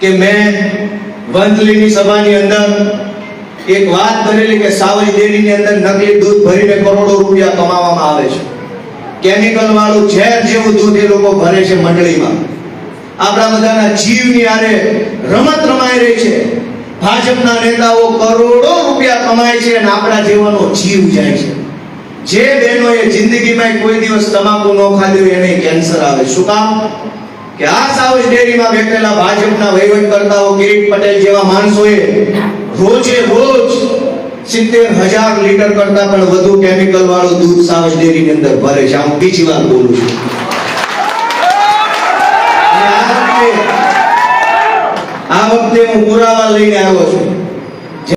કે મેં વંથલીની સભાની અંદર એક વાત કરેલી કે સાવજ ડેરીની અંદર નકલી દૂધ ભરીને કરોડો રૂપિયા કમાવામાં આવે છે. કેમિકલ વાળું ઝેર જેવું દૂધ એ લોકો ભરે છે મંડળીમાં. આપણા બધાના જીવની આરે રમત રમાઈ રહી છે. ભાજપના નેતાઓ કરોડો રૂપિયા કમાય છે અને આપણા જીવનો જીવ જાય છે. જે બહેનોએ જિંદગીમાં કોઈ દિવસ તમાકુ ન ખાધ્યું એને કેન્સર આવે. શું કામ? કે આ સાઉથ ડેરીમાં બેઠેલા ભાજપના વહીવટકર્તાઓ કિરીટ પટેલ જેવા માણસોએ રોજે રોજ સિત્તેર હજાર લીટર કરતા પણ વધુ કેમિકલ વાળું દૂધ સાવજ ડેરીની અંદર ભરે છે. હું બીજી વાર બોલું વખતે હું પુરાવા લઈને આવ્યો છું.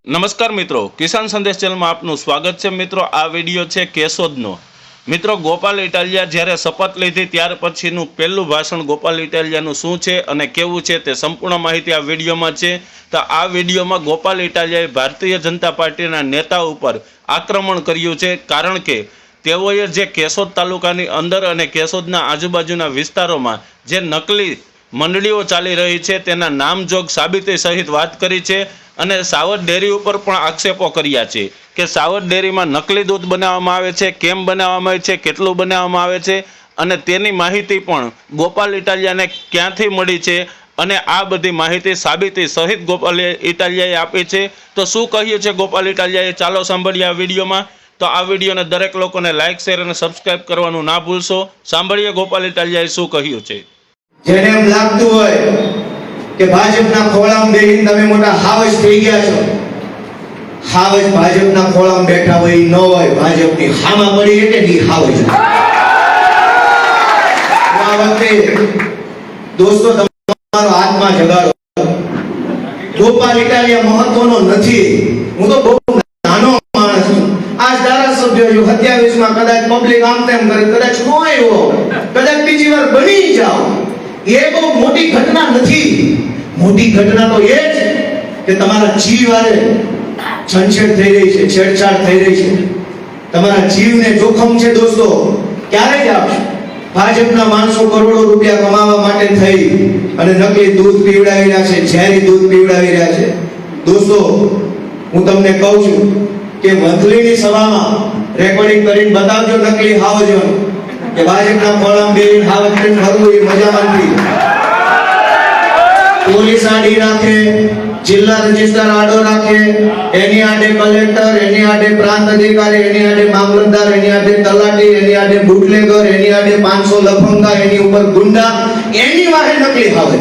નમસ્કાર મિત્રો. કિસાન સંદેશ ચેનલમાં આપનું સ્વાગત છે. મિત્રો, આ વીડિયો છે કેશોદનો. મિત્રો, ગોપાલ ઇટાલિયા જ્યારે શપથ લીધી, ત્યાર પછીનું પહેલું ભાષણ ગોપાલ ઇટાલિયાનું શું છે અને કેવું છે તે સંપૂર્ણ માહિતી આ વિડીયોમાં છે. તો આ વિડીયોમાં ગોપાલ ઇટાલિયાએ ભારતીય જનતા પાર્ટીના નેતા ઉપર આક્રમણ કર્યું છે. કારણ કે તેઓએ જે કેશોદ તાલુકાની અંદર અને કેશોદના આજુબાજુના વિસ્તારોમાં જે નકલી મંડળીઓ ચાલી રહી છે, તેના નામજોગ સાબિતી સહિત વાત કરી છે. અને સાવર ડેરી ઉપર પણ આક્ષેપો કર્યા છે કે સાવર ડેરીમાં નકલી દૂધ બનાવવામાં આવે છે, કેમ બનાવવામાં આવે છે, કેટલું બનાવવામાં આવે છે અને તેની માહિતી પણ ગોપાલ ઇટાલિયાને ક્યાંથી મળી છે અને આ બધી માહિતી સાબિતી સહિત ગોપાલ ઇટાલિયાએ આપી છે. તો શું કહ્યું છે ગોપાલ ઇટાલિયાએ? ચાલો સાંભળીએ આ વિડીયોમાં. તો આ વિડીયોને દરેક લોકોને લાઇક શેર અને સબસ્ક્રાઇબ કરવાનું ના ભૂલશો. સાંભળીએ ગોપાલ ઇટાલિયાએ શું કહ્યું છે. જેને લાગતું હોય કે ભાજપના ખોળામાં બેહીને તમે મોટા હાવજ થઈ ગયા છો. હાવજ ભાજપના ખોળામાં બેઠા હોય ન હોય, ભાજપની હામાં પડી એટલે ની હાવજ આ વખતે દોસ્તો, તમારો આત્મા જગાડો. ગોપાલ ઇટાલિયા મહત્વનો નથી. હું તો બહુ નાનો માણસ છું. આજ ધારાસભ્ય છું. સત્યાવીસમાં કદાચ પબ્લિક આમ તેમ કરે, કદાચ નો આવ્યો, કદાચ બીજી વાર બની જાઓ. એ બહુ મોટી ઘટના નથી. મોટી ઘટના તો એ જ કે તમારા જીવ આરે છંછેડ થઈ રહી છે, છેડછાડ થઈ રહી છે. તમારા જીવને જોખમ છે દોસ્તો ક્યારે જ આપશે? ભાજપના માણસો કરોડો રૂપિયા કમાવા માટે થઈ અને નકલી દૂધ પીવડાવી રહ્યા છે, ઝેરી દૂધ પીવડાવી રહ્યા છે. દોસ્તો, હું તમને કહું છું કે મંથલીની સભામાં રેકોર્ડિંગ કરીને બતાવજો નકલી હાવજો કે ભાજપના બેહીને હાવજ કરીને ફરવું એ મજા નથી પોલીસ આડી રાખે, જિલ્લા રજિસ્ટર આડો રાખે, એની આડે કલેક્ટર, એની આડે પ્રાંત અધિકારી, એની આડે મામલતદાર, એની આડે તલાટી, એની આડે બુટલેગર, એની આડે પાંચસો લફંગા, એની ઉપર ગુંડા, એની વાહે નકલી હાવે.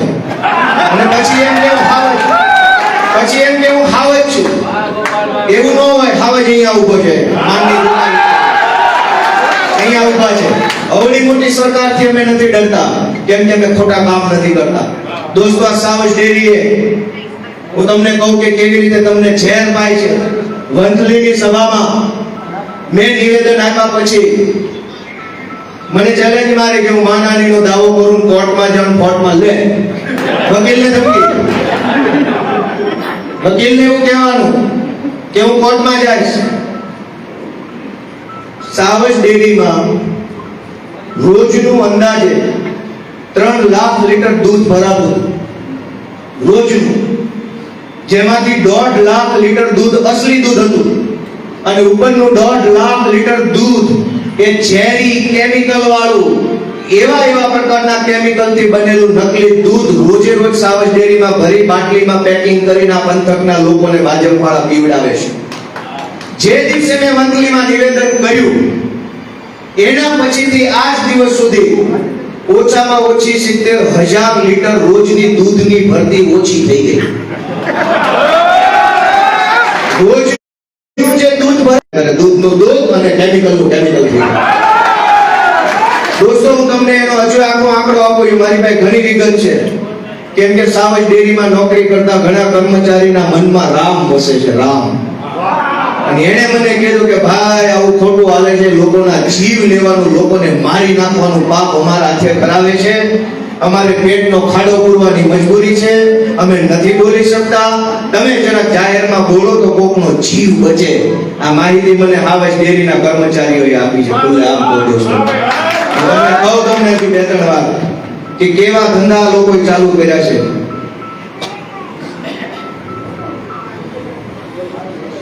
અને પછી એમ કેવું હાવે પછી એમ કેવું હાવે જ છું. એવું ન હોય હાવજ અહીંયા ઊભો છે. માનની અહીંયા ઊભા છે. અવળી મોટી સરકારથી અમે નથી ડરતા. કેમ કે અમે ખોટા કામ નથી કરતા. દોસ્તો, આ સાવજ ડેરીએ હું તમને કહું કે કેવી રીતે તમને ઝેર પાય છે. વંથલીની સભામાં મેં નિવેદન આપ્યા પછી મને ચેલેન્જ મારે કે હું માનાનીનો દાવો કરું, કોર્ટમાં જાઉં કોર્ટમાં લે. વકીલને ધમકી. વકીલને એવું કહેવાનું કે હું કોર્ટમાં જઈશ. સાવજ ડેરીમાં રોજનું અંદાજે ત્રણ લાખ લીટર દૂધ ભરાતું. રોજનું. જેમાંથી દોઢ લાખ લીટર દૂધ અસલી દૂધ હતું. અને ઉપરનું દોઢ લાખ લીટર દૂધ એ ઝેરી કેમિકલ વાળું, એવા એવા પ્રકારના કેમિકલથી બનેલું નકલી દૂધ રોજે રોજ સાવજ ડેરીમાં ભરી બાટલીમાં પેકિંગ કરીને પંથકના લોકોને ભાજપ વાળા પીવડાવે છે. જે દિવસે મેં મંથલીમાં નિવેદન કર્યું એના પછીથી આજ દિવસ સુધી ઓછામાં ઓછી સિત્તેર હજાર લીટર રોજની દૂધની ભરતી ઓછી થઈ ગઈ. રોજ જે દૂધ ભરે દૂધનું દૂધ અને કેમિકલનું કેમિકલ દોસ્તો, હું તમને એનો હજુ આખો આંકડો આપું છું. મારી પાસે ઘણી વિગત છે. કેમ કે સાવજ ડેરીમાં નોકરી કરતા ઘણા કર્મચારીના મનમાં રામ વસે છે, રામ. અને એણે મને કીધું કે ભાઈ, આવું ખોટું હાલે છે, લોકોના જીવ લેવાનું, લોકોને મારી નાખવાનું પાપ અમારા હાથે કરાવે છે. અમારે પેટનો ખાડો પૂરવાની મજબૂરી છે. અમે નથી બોલી શકતા. તમે જરાક જાહેરમાં બોલો તો કોકનો જીવ બચે. આ માહિતી મને હાવજ ડેરીના કર્મચારીઓએ આપી છે. બોલે, આમ બોલો હું તમને કહું તમને બે ત્રણ વાર કે કેવા ધંધા લોકો ચાલુ કર્યા છે?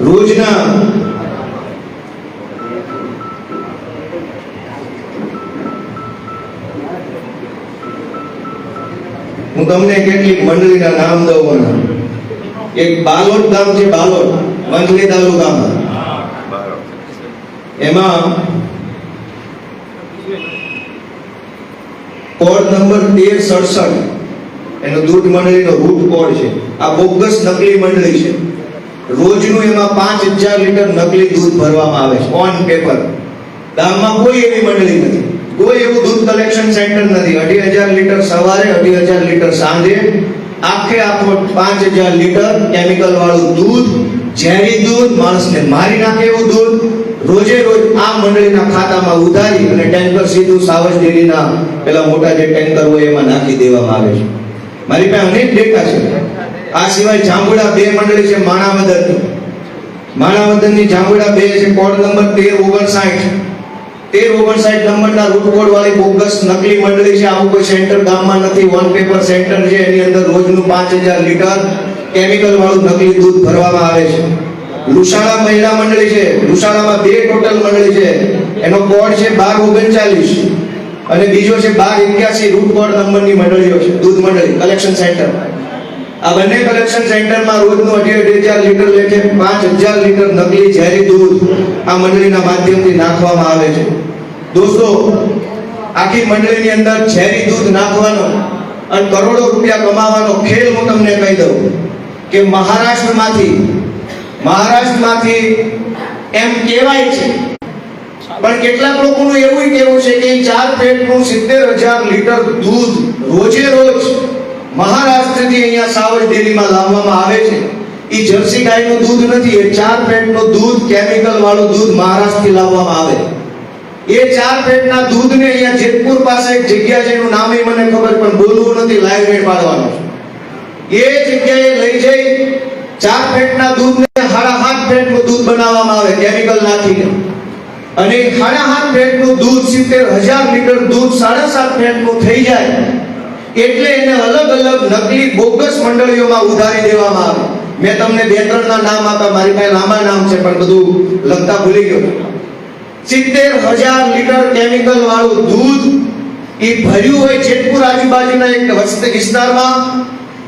રોજના હું તમને કેટલીક મંડળીના નામ દઉં. એક બાલોટ ગામ છે બાલોટ, વંથલી તાલુકામાં એમાં કોડ નંબર તેર સડસઠ, એનો દૂધ મંડળીનો રૂટ કોડ છે આ બોગસ નકલી મંડળી છે રોજનું એમાં પાંચ હજાર લીટર નકલી દૂધ ભરવામાં આવે છે. ઓન પેપર ગામમાં કોઈ એવી મંડળી નથી. કોઈ એવું દૂધ કલેક્શન સેન્ટર નથી. અઢી હજાર લીટર સવારે, અઢી હજાર લીટર સાંજે, આખે આખો પાંચ હજાર લીટર કેમિકલ વાળું દૂધ, ઝેરી દૂધ, માણસને મારી નાખે એવું દૂધ, રોજે રોજ આ મંડળીના ખાતામાં ઉધારી અને ટેન્કર સીધું સાવજ ડેરીના પેલા મોટા જે ટેન્કર હોય એમાં નાખી દેવામાં આવે છે. મારી પાસે અનેક ડેટા છે. આ સિવાય જાંબુડા બે મંડળી છે, માણાવદરની. માણાવદરની જાંબુડા બે છે, કોડ નંબર તેર ઓગણસાઠ. તેર ઓગણસાઠ નંબરના રૂટ કોડ વાળી બોગસ નકલી મંડળી છે. આવું કોઈ સેન્ટર ગામમાં નથી. વન પેપર સેન્ટર છે, એની અંદર રોજનું પાંચ હજાર લીટર કેમિકલ વાળું નકલી દૂધ ભરવામાં આવે છે. લુસાડા મહિલા મંડળી છે. લુસાડામાં બે ટોટલ મંડળી છે. એનો કોડ છે બાર ઓગણચાલીસ. અને બીજો છે બાર એક્યાસી રૂટ કોડ નંબરની મંડળીઓ છે, દૂધ મંડળી કલેક્શન સેન્ટર આ બંને કલેક્શન સેન્ટરમાં રોજનું અઢી અઢી હજાર લીટર લેખે પાંચ હજાર લીટર નકલી ઝેરી દૂધ આ મંડળીના માધ્યમથી નાખવામાં આવે છે. દોસ્તો, આખી મંડળીની અંદર ઝેરી દૂધ નાખવાનો અને કરોડો રૂપિયા કમાવાનો ખેલ હું તમને કહી દઉં કે મહારાષ્ટ્રમાંથી મહારાષ્ટ્રમાંથી એમ કહેવાય છે. પણ કેટલાક લોકોનું એવું કહેવું છે કે ચાર પેટનું સિત્તેર હજાર લીટર દૂધ રોજે રોજ મહારાષ્ટ્રથી અહીંયા સાવજ ડેરીમાં લાવવામાં આવે છે? એ જર્સી ગાયનું દૂધ નથી, એ ચાર પેટનું દૂધ, કેમિકલ વાળું દૂધ મહારાષ્ટ્રથી લાવવામાં આવે. એ ચાર પેટના દૂધને અહીંયા જેતપુર પાસે એક જગ્યા છે, એનું નામ મને ખબર, પણ બોલવું નથી લાઈવ મેળ પાડવાનો એ જગ્યાએ લઈ જઈ, ચાર પેટના દૂધને સાડા હાથ પેટનું દૂધ બનાવવામાં આવે, કેમિકલ નાખીને. અને એ સાડા સાત પેટનું દૂધ સિત્તેર હજાર લીટર દૂધ સાડા સાત પેટનું થઈ જાય. એટલે એને અલગ અલગ નકલી બોગસ મંડળીઓમાં ઉધારી દેવામાં આવે. મેં તમને બે ત્રણના નામ આપ્યા, મારી પાસે લાંબા નામ છે, પણ બધું લખતા ભૂલી ગયો. સિત્તેર હજાર લીટર કેમિકલ વાળું દૂધ એ ભર્યું હોય જેતપુર આજુબાજુના એક વસ્તી વિસ્તારમાં,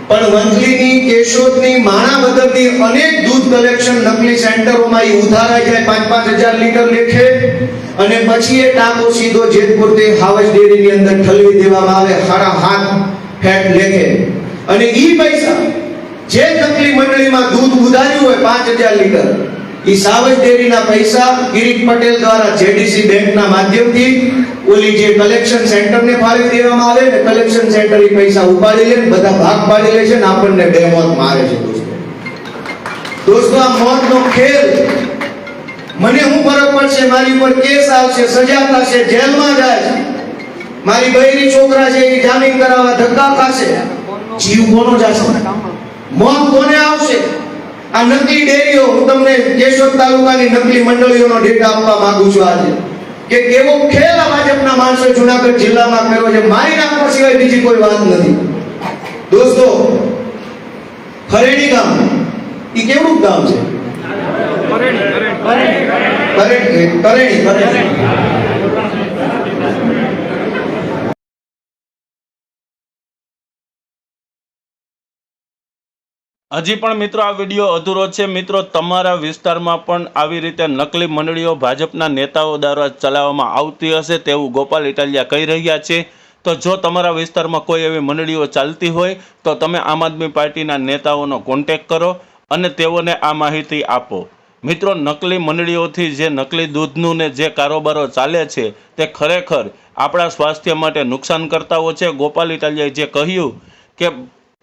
પણ વંથલીની, કેશોદની, માણાવદરની અનેક દૂધ કલેક્શન નકલી સેન્ટરોમાં એ ઉધારાઈ જાય પાંચ પાંચ હજાર લીટર લેખે. અને પછી એ ટાંકો સીધો જેતપુર તે હાવજ ડેરીની અંદર ઠલવી દેવામાં આવે, હારા હાથ ફેટ લેખે. અને ઈ પૈસા જે નકલી મંડળીમાં દૂધ ઉધાર્યું હોય પાંચ હજાર લીટર, ઈ સાવજ ડેરીના પૈસા કિરીટ પટેલ દ્વારા જેડીસી બેંકના માધ્યમથી ઓલી જે કલેક્શન સેન્ટરને ફાળવી દેવામાં આવે ને કલેક્શન સેન્ટર ઈ પૈસા ઉપાડી લે બધા ભાગ પાડી લે છે ને આપણને બે મોત મારે છે, દોસ્તો. દોસ્તો, આ મોતનો ખેલ મને હું ફરક પડશે? મારી ઉપર કેસ આવશે, સજા થશે, જેલમાં જાય. મારી બૈરી છોકરા છે, એ જામીન કરાવવા ધક્કા ખાશે. જીવ કોનો જશે? મોત કોને આવશે? આ નકલી ડેરીઓ, હું તમને કેશોદ તાલુકાની નકલી મંડળીઓનો ડેટા આપવા માંગુ છું આજે. કે કેવો ખેલ ભાજપના માણસો જુનાગઢ જિલ્લામાં કર્યો છે, મારી નાખવા સિવાય બીજી કોઈ વાત નથી. દોસ્તો ખરેડી ગામ એ કેવું ગામ છે? હજી પણ મિત્રો આ વીડિયો અધૂરો છે. મિત્રો, તમારા વિસ્તારમાં પણ આવી રીતે નકલી મંડળીઓ ભાજપના નેતાઓ દ્વારા ચલાવવામાં આવતી હશે તેવું ગોપાલ ઇટાલિયા કહી રહ્યા છે. તો જો તમારા વિસ્તારમાં કોઈ એવી મંડળીઓ ચાલતી હોય, તો તમે આમ આદમી પાર્ટીના નેતાઓનો કોન્ટેક કરો અને તેઓને આ માહિતી આપો. મિત્રો, નકલી મંડળીઓથી જે નકલી દૂધનું ને જે કારોબારો ચાલે છે, તે ખરેખર આપણા સ્વાસ્થ્ય માટે નુકસાનકર્તાઓ છે. ગોપાલ ઇટાલિયાએ જે કહ્યું કે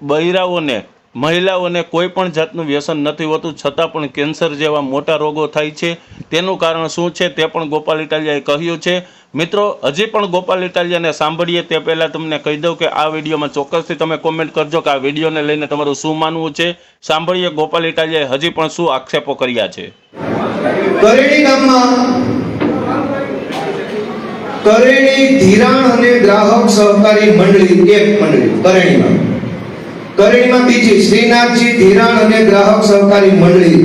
બૈરાઓને મહિલાઓને કોઈ પણ જાતનું વ્યસન નથી હોતું, છતાં પણ કેન્સર જેવા મોટા રોગો થાય છે. તેનું કારણ શું છે તે પણ ગોપાલ ઇટાલિયાએ કહ્યું છે. મિત્રો, હજી પણ ગોપાલ ઇટાલિયાને સાંભળીએ તે પહેલાં તમને કહી દઉં કે આ વિડીયોમાં ચોક્કસથી તમે કોમેન્ટ કરજો કે આ વિડીયોને લઈને તમારું શું માનવું છે. સાંભળીએ ગોપાલ ઇટાલિયાએ હજી પણ શું આક્ષેપો કર્યા છે. કરેણી અને ગ્રાહક સહકારી મંડળી, એક મંડળી, કરેણીમાં. કરેણીમાં બીજી શ્રીનાથજી ધિરાણ અને ગ્રાહક સહકારી મંડળી.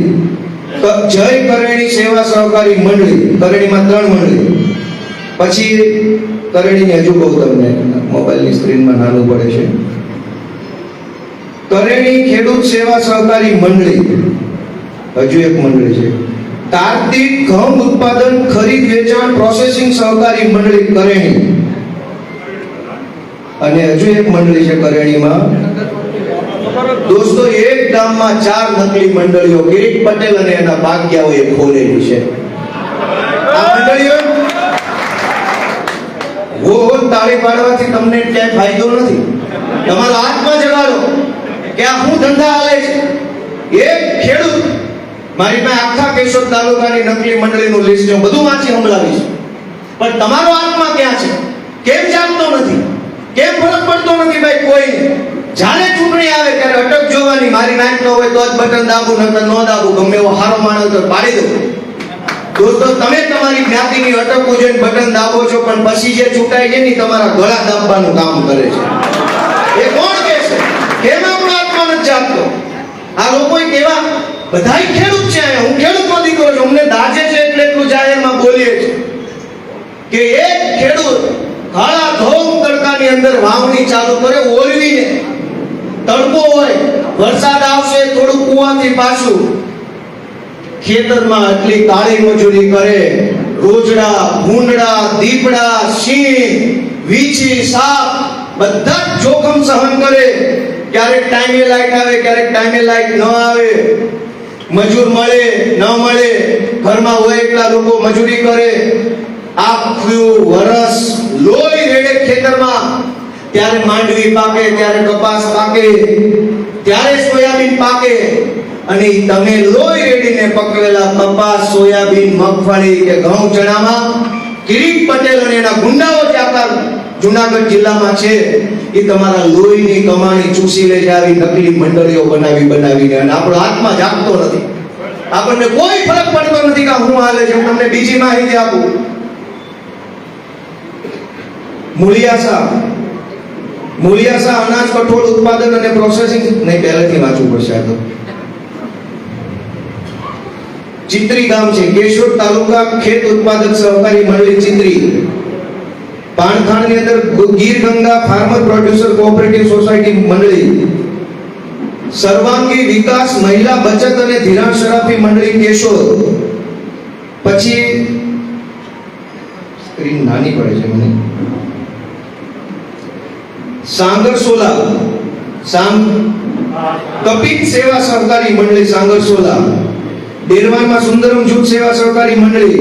જય કરેણી સેવા સહકારી મંડળી, કરેણીમાં ત્રણ મંડળી. પછી કરેણીની હજુ કહું તમને મોબાઈલની સ્ક્રીનમાં નાનું પડે છે. કરેણી ખેડૂત સેવા સહકારી મંડળી. હજુ એક મંડળી છે. તાર્તિક ઘઉં ઉત્પાદન ખરીદ વેચાણ પ્રોસેસિંગ સહકારી મંડળી કરેણી. અને હજુ એક મંડળી છે કરેણીમાં. દોસ્તો, એક ગામમાં ચાર નકલી મંડળીઓ, કિરીટ પટેલ અને એના ભાગ્યાઓએ ખોલેલી છે. આ મંડળીઓ? વો તાળી પાડવાથી તમને ક્યાંય ફાયદો નથી. તમારો આત્મા જગાડો કે આ શું ધંધા હાલે છે. એક ખેડૂત મારી પાસે આખા કેશોદ તાલુકાની નકલી મંડળીનું લિસ્ટ છે હું બધું વાંચી સંભળાવીશ. પણ તમારો આત્મા ક્યાં છે? કેમ જાગતો નથી? કેમ ફરક પડતો નથી ભાઈ કોઈને જ્યારે ચૂંટણી આવે ત્યારે અટક જોવાની. મારી નાઈટ ન હોય તો જ બટન દાબું નકર ન દાબું. ગમે એવો હારો માણસ તો પાડી દઉં દોસ્તો, તમે તમારી જ્ઞાતિની અટકો જોઈને બટન દાબો છો, પણ પછી જે ચૂંટાય છે ને તમારા ગળા દાબવાનું કામ કરે છે. એ કોણ કે છે? કેમ આપણો આત્મા નથી જાગતો? આ લોકો કેવા? બધાય ખેડૂત છે. હું ખેડૂતનો દીકરો છું. અમને દાજે છે એટલે એટલું જાહેરમાં બોલીએ છીએ. કે એક ખેડૂત કાળા ઘઉં તડકાની અંદર વાવણી ચાલુ કરે ઓરવીને તડકો હોય, વરસાદ આવશે, થોડું કુવાથી પાછું ખેતરમાં એટલી કાળી મજૂરી કરે, રોજડા, ભૂંડડા, દીપડા, સિંહ, વીછી, સાપ, બધા જ જોખમ સહન કરે. ક્યારેક ટાઈમે લાઈટ આવે, ક્યારેક ટાઈમે લાઈટ ન આવે. મજૂર મળે, ન મળે, ઘરમાં હોય એટલા લોકો મજૂરી કરે. આખું વરસ લોહી રેડે ખેતરમાં ત્યારે માંડવી પાકે, ત્યારે કપાસ પાકે, ત્યારે સોયાબીન પાકે. અને તમે લોહી રેડીને પકવેલા કપાસ, સોયાબીન, મગફળી કે ઘઉં ચણામાં કિરીટ પટેલ અને એના ગુંડાઓ જે જુનાગઢ જિલ્લામાં છે એ તમારા લોહીની કમાણી ચૂસી લે છે, આવી નકલી મંડળીઓ બનાવી, બનાવીને. અને આપણો હાથમાં જાગતો નથી. આપણને કોઈ ફરક પડતો નથી કે હું હાલે છે, હું તમને બીજી માહિતી આપું. મૂળિયાસા મૂળિયાસા અનાજ, કઠોળ ઉત્પાદન અને પ્રોસેસિંગ નહીં, પહેલેથી વાંચવું પડશે આ તો. ચિત્રી ગામ છે, કેશોદ તાલુકા ખેત ઉત્પાદક સહકારી મંડળી ચિત્રી. પાણખાણની અંદર Gir Ganga farmer producer cooperative society મંડળી. સર્વાંગી વિકાસ, મહિલા બચત અને ધિરાણ શરાફી મંડળી કેશોદ. પછી સ્ક્રીન નાની પડે છે મને. સાંગરસોલા સાંગ કપિત સેવા સહકારી મંડળી સાંગરસોલા ડેરવાનમાં સુંદરમ જૂથ સેવા સહકારી મંડળી.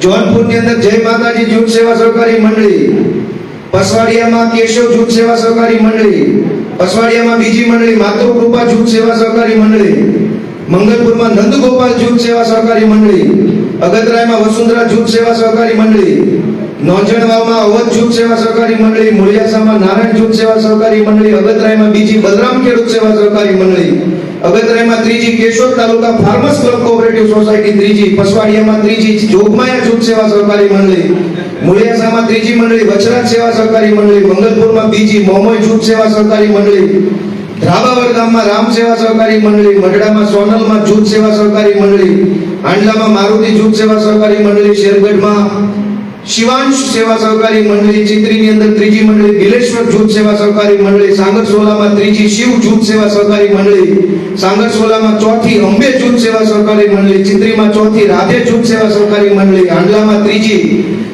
જોનપુરની અંદર જય માતાજી જૂથ સેવા સહકારી મંડળી. પસવાડિયામાં કેશવ જૂથ સેવા સહકારી મંડળી. પસવાડિયામાં બીજી મંડળી માતૃકૃપા જૂથ સેવા સહકારી મંડળી. મંગલપુરમાં નંદગોપાલ જૂથ સેવા સહકારી મંડળી. અગતરાયમાં વસુંધરા જૂથ સેવા સહકારી મંડળી. નોંજણવામાં અવધ જૂથ સેવા સહકારી મંડળી, મુળિયાસામાં નારાયણ જૂથ સેવા સહકારી મંડળી, અગતરાયમાં બીજી બલરામ ખેડૂત સેવા સહકારી મંડળી, અગતરાયમાં ત્રીજી Keshod taluka farmers club cooperative society, ત્રીજી પસવાડિયામાં ત્રીજી જોગમાયા જૂથ સેવા સહકારી મંડળી, મુળિયાસામાં ત્રીજી મંડળી વચરાજ સેવા સહકારી મંડળી, મંગલપુરમાં બીજી મોમોય જૂથ સેવા સહકારી મંડળી ધ્રાબાવર ગામમાં રામ સેવા સહકારી મંડળી, મઢડામાં સોનલમાં જૂથ સેવા સહકારી મંડળી, આંડલામાં મારુતિ જૂથ સેવા સહકારી મંડળી, શેરગઢમાં શિવાંશ સેવા સહકારી મંડળી ચિત્રીની અંદર ત્રીજી મંડળી દિલેશ્વર જૂથ સેવા સહકારી મંડળી સાંગરસોલામાં ત્રીજી શિવ જૂથ સેવા સહકારી મંડળી સાંગરસોલામાં ચોથી અંબે જૂથ સેવા સહકારી મંડળી, ચિત્રીમાં ચોથી રાધે જૂથ સેવા સહકારી મંડળી આંડલામાં ત્રીજી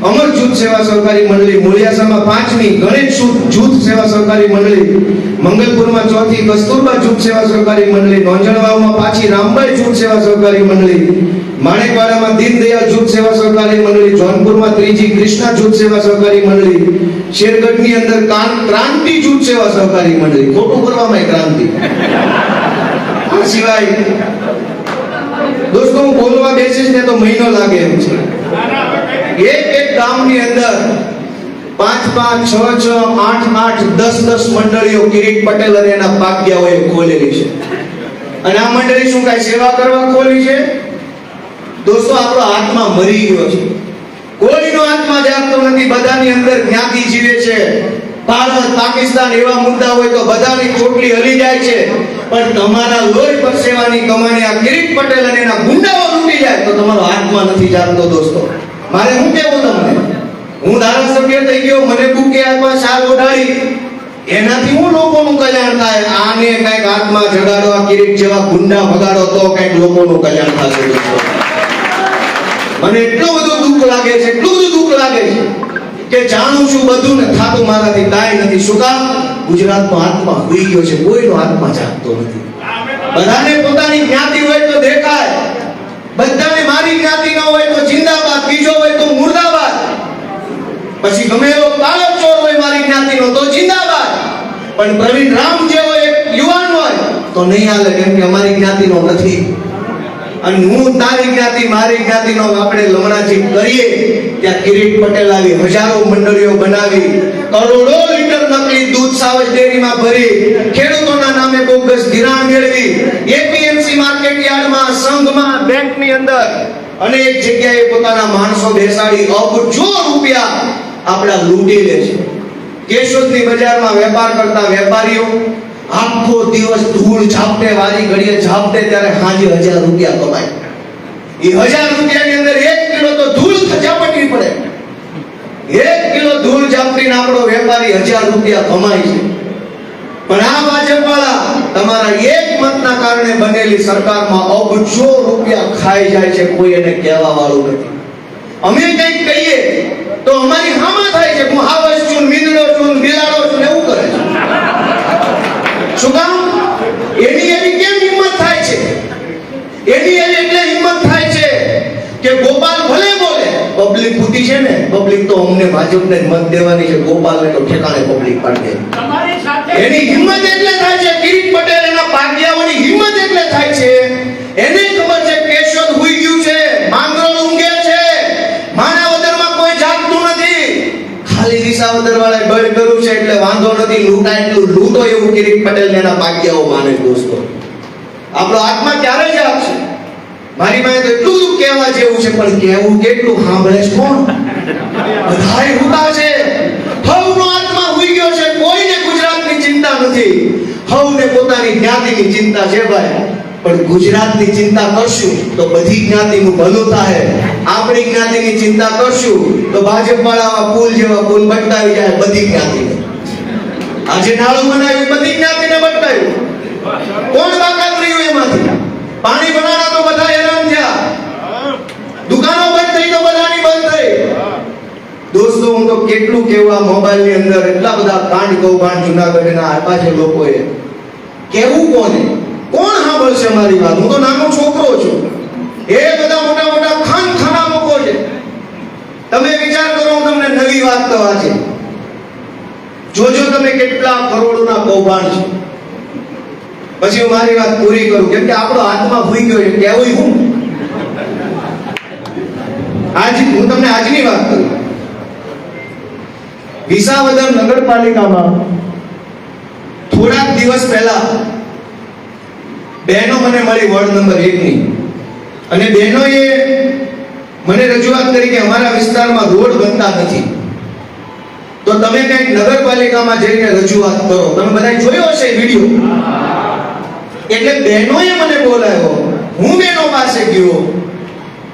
અમર જૂથ સેવા સહકારી મંડળી મોડિયાસામાં પાંચમી ગણેશ જૂથ- સેવા સહકારી મંડળી, મંગલપુરમાં ચોથી કસ્તુરબા જૂથ સેવા સહકારી મંડળી નોંજણવાવમાં પાછી રામબાઈ જૂથ સેવા સહકારી મંડળી, માણેકવાડામાં દીનદયાળ જૂથ સેવા સહકારી મંડળી, જોનપુરમાં ત્રીજી કૃષ્ણા જૂથ સેવા સહકારી મંડળી, શેરગઢની અંદર ક્રાંતિ જૂથ સેવા સહકારી મંડળી, ખોટું કરવામાં ક્રાંતિ. આ સિવાય, દોસ્તો, હું બોલવા બેસીશ ને તો મહિનો લાગે એમ છે. એક એક ગામની અંદર પાંચ પાંચ, છ છ, આઠ આઠ, દસ દસ મંડળીઓ કિરીટ પટેલ અને એના ભાગ્યાઓએ ખોલેલી છે. અને આ મંડળી શું કાંઈ સેવા કરવા ખોલી છે? દોસ્તો, આપણો આત્મા મરી ગયો છે. કોઈનો આત્મા જાગતો નથી. બધાની અંદર જ્ઞાતિ જીવે છે. ભારત, પાકિસ્તાન એવા મુદ્દા હોય તો બધાની ચોટલી હલી જાય છે. પણ તમારા લોહી પરસેવાની કમાણી આ કિરીટ પટેલ અને એના ગુંડાઓ લૂંટી જાય તો તમારો આત્મા નથી જાગતો, દોસ્તો. મારે શું કેવું તમને? હું ધારાસભ્ય થઈ ગયો, મને બુકે આમાં શાલ ઓઢાડી એનાથી હું લોકોનું કલ્યાણ થાય? આને કંઈક આત્મા જગાડો, આ કિરીટ જેવા ગુંડા ભગાડો તો કંઈક લોકોનું કલ્યાણ થશે મને એટલું બધું દુઃખ લાગે છે, એટલું બધું દુઃખ લાગે છે કે જાણું છું બધું ને થાતું મારાથી કાંઈ નથી. શું કામ? ગુજરાતનો આત્મા હોઈ ગયો છે, કોઈનો આત્મા જાગતો નથી. બધાને પોતાની જ્ઞાતિ હોય તો દેખાય. બધાને મારી જ્ઞાતિ ન હોય તો જિંદાબાદ, બીજો હોય તો મુર્દાબાદ. પછી ગમે એવો કાળો ચોર હોય મારી જ્ઞાતિનો તો જિંદાબાદ. પણ પ્રવીણ રામ જેવો એક યુવાન હોય, તો નહીં હાલે કેમ કે અમારી જ્ઞાતિનો નથી. અને હું તારી જ્ઞાતિ, મારી જ્ઞાતિનો આપણે લમણાજી કરીએ, ત્યાં કિરીટ પટેલ આવી, હજારો મંડળીઓ બનાવી, કરોડો લીટર નકલી દૂધ સાવજ ડેરીમાં ભરી, ખેડૂતોના નામે બોગસ ધિરાણ મેળવી, એપીએમસી માર્કેટ યાર્ડમાં બેંકની અંદર અનેક જગ્યાએ પોતાના માણસો બેસાડી અબજો રૂપિયા આપણા લૂંટી લે છે. કેશોદની બજારમાં વેપાર કરતા વેપારીઓ આખો દિવસ ધૂળ ઝાપટે, વારી ઘડીએ ઝાપટે ત્યારે હાજે હજાર રૂપિયા કમાય. એ હજાર રૂપિયાની અંદર એક કિલો તો ધૂળ ઝાપટવી પડે. એક કિલો ધૂળ ઝાપટીને આપણો વેપારી હજાર રૂપિયા કમાય છે. પણ આ ભાજપવાળા તમારા એક મતના કારણે બનેલી સરકારમાં અબજો રૂપિયા ખાઈ જાય છે, કોઈ એને કહેવા વાળું નથી. અમે કંઈક કહીએ તો અમારી હામાં થાય છે હું હાવસ છું, મીંદડો છું, બિલાડો છું એવું કરે છે. શું કામ? એની એવી કેમ હિંમત થાય છે? એની એવી એટલે હિંમત થાય છે કે ગોપાલ ભલે બોલે, પબ્લિક ફૂટી છે ને, પબ્લિક તો અમને ભાજપને મત દેવાની છે, ગોપાલને તો ઠેકાણે પબ્લિક પાડી દે. એની હિંમત એટલે થાય છે કિરીટ પટેલ એના ભાગ્યાઓની હિંમત એટલે થાય છે. એને ખબર છે કેશોદ હુઈ ગયું છે, માંગરોળ ઊંઘે છે. માણાવદરમાં કોઈ જાગતું નથી. ખાલી વિસાવદર વાળાએ બળ કર્યું છે એટલે વાંધો નથી, લૂંટાય એટલું લૂંટો એવું કિરીટ પટેલ એના ભાગ્યાઓ માને દોસ્તો. આપણો આત્મા ક્યારે જાગશે મારી પાસે તો એટલું કહેવા જેવું છે, પણ કહેવું કેટલું સાંભળે છે કોણ? બધાય હુતા છે હવનો આત્મા હુઈ ગયો છે કોઈને ગુજરાતની ચિંતા નથી. હવને પોતાની જ્ઞાતિની ચિંતા છે ભાઈ. પણ ગુજરાતની ચિંતા કરશું તો બધી જ્ઞાતિનું ભલું થાય આપણી જ્ઞાતિની ચિંતા કરશું તો ભાજપ વાળા પુલ જેવા પુલ બટકાવી જાય બધી જ્ઞાતિને. આજે નાળું બનાવ્યું, બધી જ્ઞાતિને બટકાવ્યું કોણ બાકાત રહ્યું એમાંથી? પાણી બનાવવા તો બધા હેરાન થયા. દુકાનો બંધ થઈ તો બધાની બંધ હું તો કેટલું કેવા મોબાઈલની અંદર એટલા બધા કાંડ કૌભાંડ જુનાગઢના આપ્યા છે લોકોએ. કેવું કોને? કોણ સાંભળશે મારી વાત? હું તો નાનો છોકરો છું. એ બધા મોટા મોટા ખાન ખાના લોકો છે. તમે વિચાર કરો, હું તમને નવી વાત કહું છે જોજો તમે કેટલા કરોડોના કૌભાંડ છે. પછી હું મારી વાત પૂરી કરું. કેમ કે આપણો આત્મા ભૂઈ ગયો છે. કેવું હું. આજ હું તમને આજની વાત કરું. વિસાવદર નગરપાલિકામાં થોડાક દિવસ પહેલા બહેનો મને મળી વોર્ડ નંબર એકની. અને બહેનોએ મને રજૂઆત કરી કે અમારા વિસ્તારમાં રોડ બનતા નથી. તો તમે કંઈક નગરપાલિકામાં જઈને રજૂઆત કરો. તમે બધા જોયો હશે વીડિયો? એટલે બહેનોએ મને બોલાવ્યો. હું બહેનો પાસે ગયો.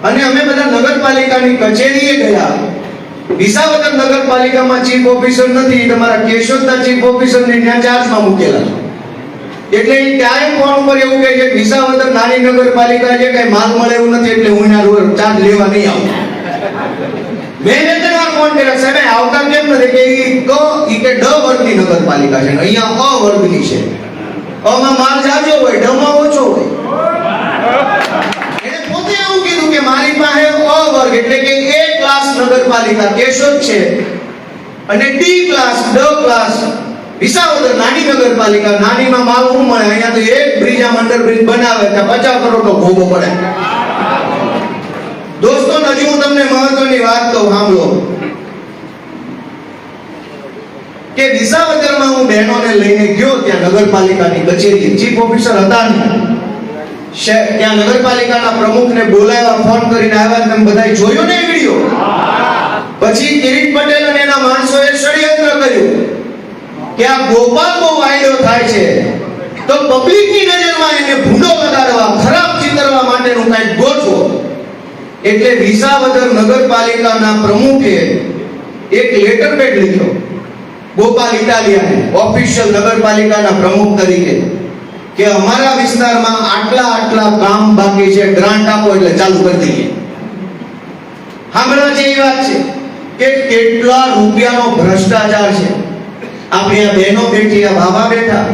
અને અમે બધા નગરપાલિકાની કચેરીએ ગયા. વિસાવદર નગરપાલિકામાં ચીફ ઓફિસર નથી તમારા કેશોદના ચીફ ઓફિસરને ત્યાં ચાર્જમાં મૂકેલા એટલે ત્યારે ફોન ઉપર એવું કહે છે વિસાવદર નાની નગરપાલિકા છે કઈ માલ મળે એવું નથી, એટલે હું એના રોજ ચાર્જ લેવા નહીં આવું. મેં બે ત્રણ વાર ફોન કર્યો, સાહેબ કેમ નથી? કે ઈ ક ડ વર્ગની નગરપાલિકા છે અહીંયા અ વર્ગની છે. અમાં માલ જાજો હોય ડમાં ઓછો હોય. કે મારી પાસે અ વર્ગ એટલે કે એ ક્લાસ નગરપાલિકા કેશોદ છે. અને D class D class Visavadar નાની નગરપાલિકા, નાનીમાં માલ શું મળે? અહીંયા તો એક બ્રિજ આમ અંડર બ્રિજ બનાવે ત્યાં પચાસ કરોડનો ભોગો પડે. દોસ્તો, હજી હું તમને મહત્વની વાત કહું, સાંભળો. કે વિસાવદરમાં હું બહેનોને લઈને ગયો ત્યાં નગરપાલિકાની કચેરી ચીફ ઓફિસર હતા નહીં. ત્યાં નગરપાલિકાના પ્રમુખને બોલાવ્યા ફોન કરીને આવ્યા, તમે બધાએ જોયો ને વિડિયો પછી કિરીટ પટેલ અને એના માણસોએ ષડયંત્ર કર્યું કે આ ગોપાલ બહુ વાયદો થાય છે. તો પબ્લિકની નજરમાં એને ભૂંડો લગાડવા ખરાબ ચિતરવા માટેનું કંઈક ગોઠવો. એટલે વિસાવદર નગરપાલિકાના પ્રમુખે એક લેટર પેડ લીધો. ગોપાલ ઇટાલિયાને ઓફિશિયલ નગરપાલિકાના પ્રમુખ તરીકે. કે અમારા વિસ્તારમાં આટલા આટલા કામ બાકી છે, ગ્રાન્ટ આપો એટલે ચાલુ કરી દઈએ. સાંભળવા જેવી વાત છે કે કેટલા રૂપિયાનો ભ્રષ્ટાચાર છે. આપણે આ બહેનો બેઠી, આ બાબા બેઠા,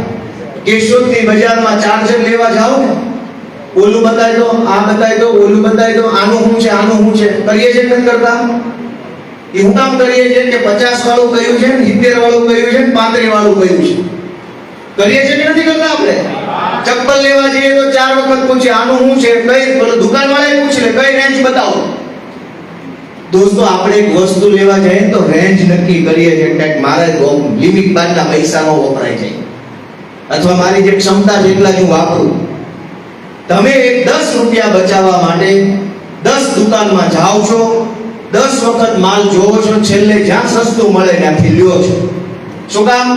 કેશોદની બજારમાં ચાર્જર લેવા જાઓ ને, ઓલું બતાવી દો, આ બતાવી દો, ઓલું બતાવી દો, આનું શું છે, આનું શું છે, કરીએ છે નથી કરતા? એ કામ કરીએ છીએ કે પચાસ વાળું કયું છે સિત્તેર વાળું કયું છે પાંત્રીસ વાળું કયું છે. કરીએ છીએ કે નથી કરતા આપણે? ચપ્પલ લેવા જઈએ તો ચાર વખત પૂછે, આનું શું છે? કઈ બોલો દુકાન વાળાએ પૂછે, કઈ રેન્જ બતાવો? દોસ્તો, આપણે એક વસ્તુ લેવા જઈએ તો રેન્જ નક્કી કરીએ છીએ કે મારે લિમિટ બાદના પૈસા નો વપરાય જાય અથવા મારી જે ક્ષમતા છે એટલા જ હું વાપરું. તમે એક દસ રૂપિયા બચાવવા માટે દસ દુકાનમાં જાઓ છો, દસ વખત માલ જોવો છો, છેલ્લે જ્યાં સસ્તું મળે ત્યાંથી લ્યો છો. શું કામ?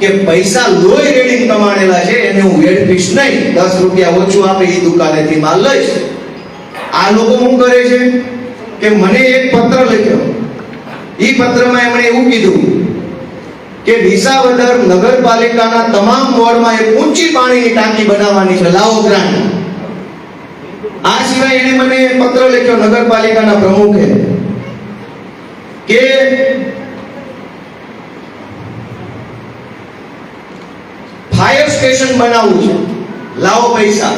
કે પૈસા લોહી રેડિંગ કમાણેલા છે, એને હું વેડફીશ નહીં. દસ રૂપિયા ઓછું આપે એ દુકાનેથી માલ લઈશ. આ લોકો શું કરે છે? કે મને એક પત્ર લખ્યો. એ પત્રમાં એમણે એવું કીધું કે વિસાવદર નગરપાલિકાના તમામ વોર્ડમાં એક ઊંચી પાણીની ટાંકી બનાવવાની છે. લાવો ગ્રાન્ટ. આ સિવાય એણે મને પત્ર લખ્યો નગરપાલિકાના પ્રમુખે કે ફાયર સ્ટેશન બનાવવું છે. લાવો પૈસા.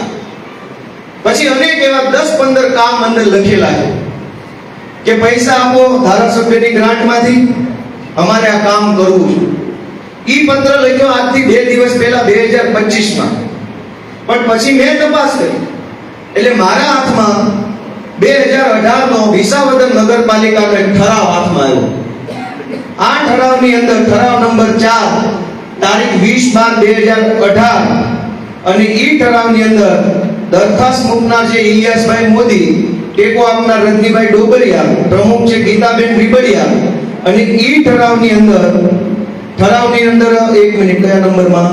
પછી અનેક એવા દસ પંદર કામ અંદર લખેલા છે કે પૈસા આપો ધારાસભ્યની ગ્રાન્ટમાંથી. અમારે આ કામ કરવું છે. એ પત્ર લખ્યો આજથી બે દિવસ પહેલા બે હજાર પચીસમાં. પણ પછી મેં તપાસ કરી. એટલે મારા હાથમાં બે હજાર અઢારનો વિસાવદર નગરપાલિકાનો ઠરાવ હાથમાં આવ્યો. આ ઠરાવની અંદર ઠરાવ નંબર ચાર તારીખ વીસ બાર બે હજાર અઢાર. અને ઈ ઠરાવની અંદર દરખાસ્ત મૂકનાર છે ઇલિયાસભાઈ મોદી, ટેકો આપનાર રજનીભાઈ ડોબરિયા, પ્રમુખ છે ગીતાબેન રીબરિયા અને ઈ ઠરાવની અંદર ઠરાવની અંદર એક મિનિટ, કયા નંબરમાં?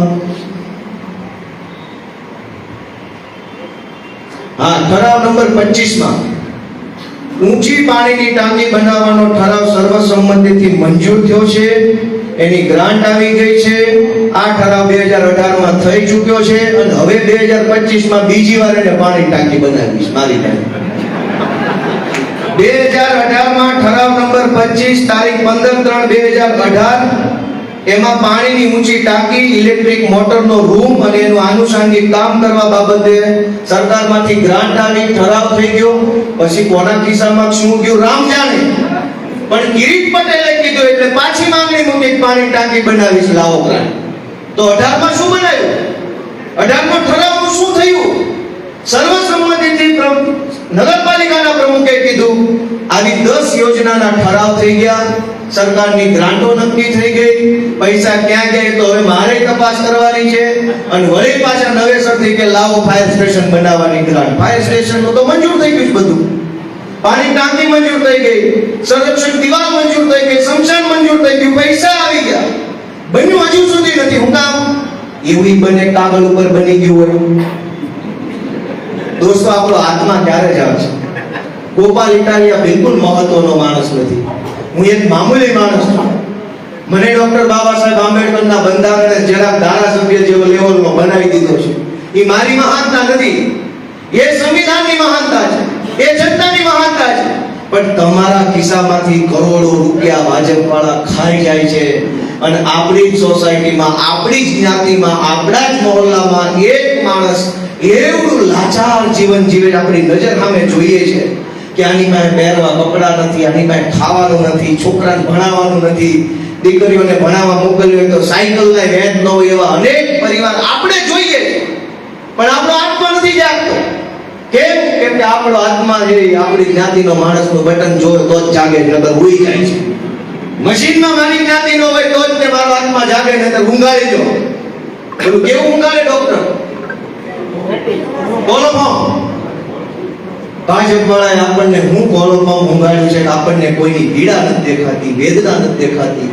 હા, ઠરાવ નંબર 25 માં ઊંચી પાણીની ટાંકી બનાવવાનો ઠરાવ સર્વસંમતિથી મંજૂર થયો છે. એની ગ્રાન્ટ આવી ગઈ છે. આ ઠરાવ 2018 માં થઈ ચૂક્યો છે અને હવે 2025 માં બીજી વાર એને પાણી ટાંકી બનાવી મારી ટાંકી 2018 માં ઠરાવ નંબર 25 તારીખ 15 3 2018 એમાં પાણીની ઊંચી ટાંકી, ઇલેક્ટ્રિક મોટરનો રૂમ અને એનું આનુષાંગિક કામ કરવા બાબતે સરકારમાંથી ગ્રાન્ટ આવી, ઠરાવ થઈ ગયો. પછી કોના ખિસ્સામાં શું ગયું રામ જાણે. પણ કિરીટ પટેલે એટલે પાછી માંગણી મૂકી પાણી ટાંકી બનાવીશ, લાવો તો અઢારમાં શું બનાવ્યું? 18 માં ઠરાવનું શું થયું? સર્વસંમતિથી નગરપાલિકાના પ્રમુખે કીધું આવી દસ યોજનાના ઠરાવ થઈ ગયા. સરકારની ગ્રાન્ટો નક્કી થઈ ગઈ. પૈસા ક્યાં ગયા તો હવે મારે તપાસ કરવાની છે. અને વળી પાછા નવેસરથી કે લાવો ફાયર સ્ટેશન બનાવવાની ગ્રાન્ટ. ફાયર સ્ટેશનનું તો મંજૂર થઈ ગયું બધું. પાણી ટાંકી મંજૂર થઈ ગઈ, સંરક્ષણ દિવાલ મંજૂર થઈ ગઈ, શમશાન મંજૂર થઈ ગયું, પૈસા આવી ગયા. બન્યું હજુ સુધી નથી, હું કામ? એવું બને કાગળ ઉપર બની ગયું હોય. દોસ્તો, આપણો આત્મા ક્યારે જ આવશે ગોપાલ ઇટાલિયા બિલકુલ મહત્વનો માણસ નથી. હું એક મામૂલી માણસ છું. મને ડોક્ટર બાબા સાહેબ આંબેડકરના બંધારણે જરાક ધારાસભ્ય જેવો લેવલનો બનાવી દીધો છે. એ મારી મહાનતા નથી. એ સંવિધાનની મહાનતા છે. એ જનતાની મહાનતા છે. પણ તમારા ખિસ્સામાંથી કરોડો રૂપિયા ભાજપવાળા ખાઈ જાય છે. અને આપણી જ સોસાયટીમાં, આપણી જ જ્ઞાતિમાં, આપણા જ મહોલ્લામાં એક માણસ એવું લાચાર જીવન જીવે આપણી નજર સામે જોઈએ છે કે આની પાસે પહેરવા કપડાં નથી, આની પાસે ખાવાનું નથી, છોકરાને ભણાવવાનું નથી, દીકરીઓને ભણાવવા મોકલ્યું હોય તો સાયકલ ને વેદ ન હોય એવા અનેક પરિવાર આપણે જોઈએ પણ આપણો આત્મા નથી જાગતો. કેમ? કે આપણો આત્મા છે આપણી જ્ઞાતિનો માણસનું બટન જોર તો જ જાગે, નકર ઉઈ જાય છે. મશીનમાં મારી જ્ઞાતિ નો હોય તો જ તે મારો આત્મા જાગે, નકર ઊંઘાડી દો. બોલું કેવું ઊંઘાડે ડોક્ટર ભાજપ વાળાએ આપણને હું કોલોમાં ઊંઘાડ્યું છે આપણને કોઈની પીડા નથી દેખાતી, વેદના નથી દેખાતી.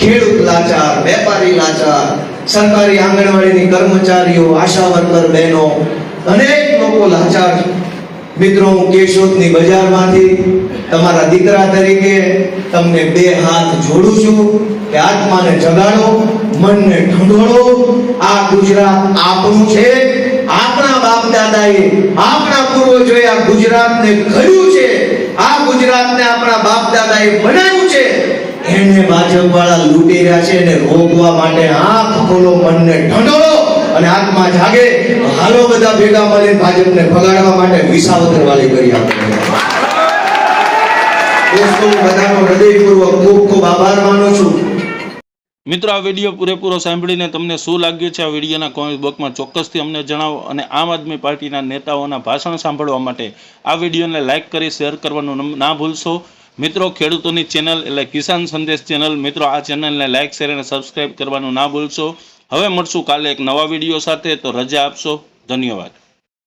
ખેડૂત લાચાર, વેપારી લાચાર, સરકારી આંગણવાડીની કર્મચારીઓ આશા વર્કર બહેનો અનેક લોકો લાચાર મિત્રો, હું કેશોદની બજારમાંથી તમારા દીકરા તરીકે તમને બે હાથ જોડું છું. કે આત્માને જગાડો, મનને ઢંઢોળો. આ ગુજરાત આપણું છે. આપણા બાપ દાદાએ આપણા પૂર્વજોએ આ ગુજરાતને ઘડ્યું છે. આ ગુજરાતને આપણા બાપ દાદાએ બનાવ્યું છે. એને ભાજપ વાળા લૂંટી રહ્યા છે. એને રોકવા માટે આંખ ખોલો, મનને ઢંઢોળો. અને આંખમાં જાગે, હાલો બધા ભેગા મળીને ભાજપને ભગાડવા માટે વિસાવદર વાળી કરી આપણે બધાનો હૃદયપૂર્વક ખૂબ ખૂબ આભાર માનું છું. મિત્રો, આ વીડિયો પૂરેપૂરો સાંભળીને તમને શું લાગ્યું છે? આ વિડીયોના કોમેન્ટ બોક્સમાં ચોક્કસથી અમને જણાવો અને આમ આદમી પાર્ટીના નેતાઓના ભાષણ સાંભળવા માટે આ વિડીયોને લાઇક કરી શેર કરવાનું ના ભૂલશો. મિત્રો, ખેડૂતોની ચેનલ એટલે કિસાન સંદેશ ચેનલ મિત્રો, આ ચેનલને લાઇક શેર અને સબસ્ક્રાઇબ કરવાનું ના ભૂલશો. હવે મળશું કાલે એક નવા વીડિયો સાથે. તો રજા આપશો. ધન્યવાદ.